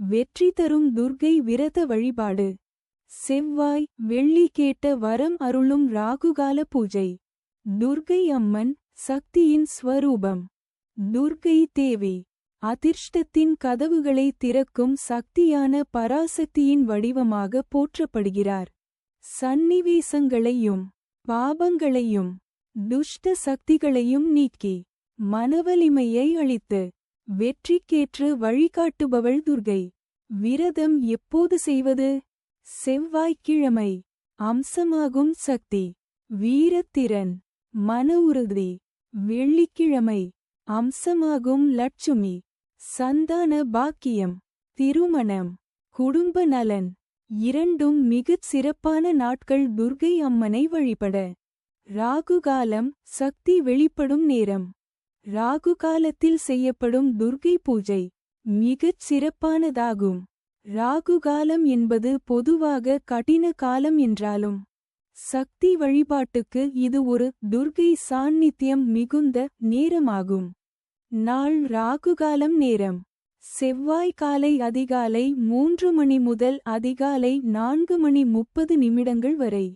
வெற்றி தரும் துர்க்கை விரத வழிபாடு. செவ்வாய் வெள்ளி கேட்ட வரம் அருளும் ராகுகால பூஜை. துர்க்கை அம்மன் சக்தியின் ஸ்வரூபம். துர்க்கை தேவி அதிர்ஷ்டத்தின் கதவுகளை திறக்கும் சக்தியான பராசக்தியின் வடிவமாக போற்றப்படுகிறார். சந்நிவேசங்களையும் பாபங்களையும் துஷ்ட சக்திகளையும் நீக்கி மனவலிமையை அளித்து வெற்றிக்கேற்று வழிகாட்டுபவள் துர்கை. விரதம் எப்போது செய்வது? செவ்வாய்க்கிழமை. அம்சமாகும் சக்தி. வீரத்திறன். மன உறுதி. வெள்ளிக்கிழமை. அம்சமாகும் லட்சுமி. சந்தான பாக்கியம். திருமணம். குடும்ப நலன். இரண்டும் மிகச் சிறப்பான நாட்கள் துர்கை அம்மனை வழிபட. ராகுகாலம் சக்தி வெளிப்படும் நேரம். ராகு காலத்தில் செய்யப்படும் துர்கை பூஜை மிகச் சிறப்பானதாகும். ராகுகாலம் என்பது பொதுவாக கடின காலம் என்றாலும் சக்தி வழிபாட்டுக்கு இது ஒரு துர்கை சாநித்தியம் மிகுந்த நேரமாகும். நாள் ராகுகாலம் நேரம். செவ்வாய் காலை அதிகாலை மூன்று மணி முதல் அதிகாலை நான்கு மணி முப்பது நிமிடங்கள் வரை.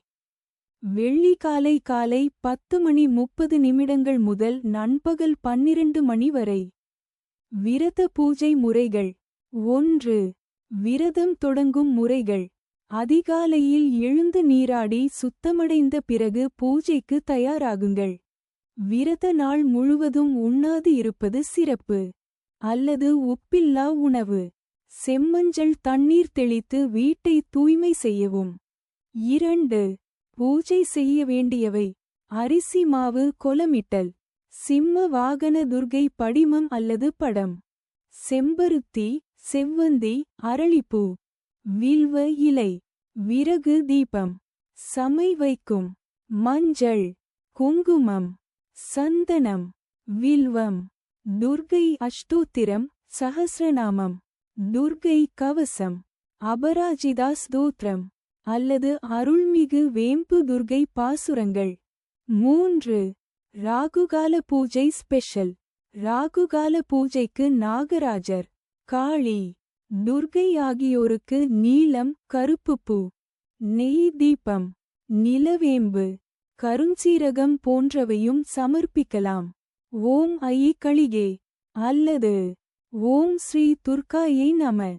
வெள்ளி காலை காலை பத்து மணி முப்பது நிமிடங்கள் முதல் நண்பகல் பன்னிரண்டு மணி வரை. விரத பூஜை முறைகள். ஒன்று. விரதம் தொடங்கும் முறைகள். அதிகாலையில் எழுந்து நீராடி சுத்தமடைந்த பிறகு பூஜைக்கு தயாராகுங்கள். விரத நாள் முழுவதும் உண்ணாது இருப்பது சிறப்பு. அல்லது உப்பில்லா உணவு. செம்மஞ்சள் தண்ணீர் தெளித்து வீட்டை தூய்மை செய்யவும். இரண்டு. பூஜை செய்ய வேண்டியவை. அரிசி மாவு கொலமிட்டல். சிம்ம வாகன துர்கை படிமம் அல்லது படம். செம்பருத்தி செவ்வந்தி அரளிப்பூ. வில்வ இலை. விறகு தீபம். சமை வைக்கும். மஞ்சள். குங்குமம். சந்தனம். வில்வம். துர்கை அஷ்டோத்திரம் சஹசிரநாமம். துர்கை கவசம். அபராஜிதா ஸ்தோத்திரம் அல்லது அருள்மிகு வேம்பு துர்கை பாசுரங்கள். மூன்று ராகுகால பூஜை ஸ்பெஷல். ராகுகால பூஜைக்கு நாகராஜர். காளி துர்கை ஆகியோருக்கு நீலம் கருப்புப்பூ நெய் தீபம் நிலவேம்பு கருஞ்சீரகம் போன்றவையும் சமர்ப்பிக்கலாம். ஓம் ஐ களிகே அல்லது ஓம் ஸ்ரீ துர்காயை நம.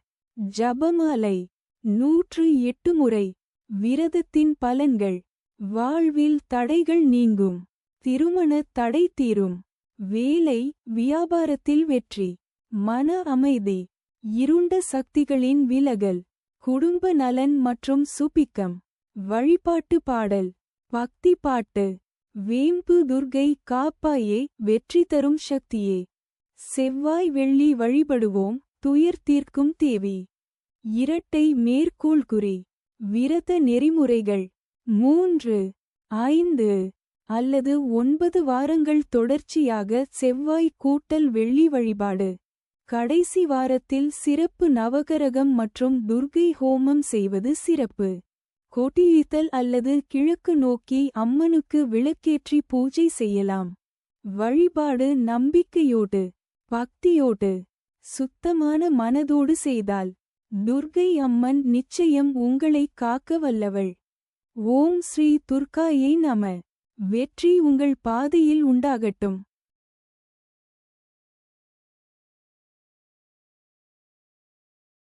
ஜபமாலை. நூற்று எட்டு முறை. விரதத்தின் பலன்கள். வாழ்வில் தடைகள் நீங்கும். திருமண தடை தீரும். வேலை வியாபாரத்தில் வெற்றி. மன அமைதி. இருண்ட சக்திகளின் விலகல். குடும்ப நலன் மற்றும் சுபிக்கம். வழிபாட்டு பாடல். பக்தி பாட்டு. வேம்பு துர்கை காப்பாயே வெற்றி தரும் சக்தியே. செவ்வாய் வெள்ளி வழிபடுவோம். துயர் தீர்க்கும் தேவி. இரட்டை மேற்கோள் குறி விரத நெறிமுறைகள் மூன்று ஐந்து அல்லது ஒன்பது வாரங்கள் தொடர்ச்சியாக செவ்வாய் கூட்டல் வெள்ளி வழிபாடு. கடைசி வாரத்தில் சிறப்பு நவகரகம் மற்றும் துர்கை ஹோமம் செய்வது சிறப்பு. கொட்டியீத்தல் அல்லது கிழக்கு நோக்கி அம்மனுக்கு விளக்கேற்றி பூஜை செய்யலாம். வழிபாடு நம்பிக்கையோடு பக்தியோடு சுத்தமான மனதோடு செய்தால் துர்கை அம்மன் நிச்சயம் உங்களை காக்க வல்லவள். ஓம் ஸ்ரீ துர்காயை நம. வெற்றி உங்கள் பாதையில் உண்டாகட்டும்.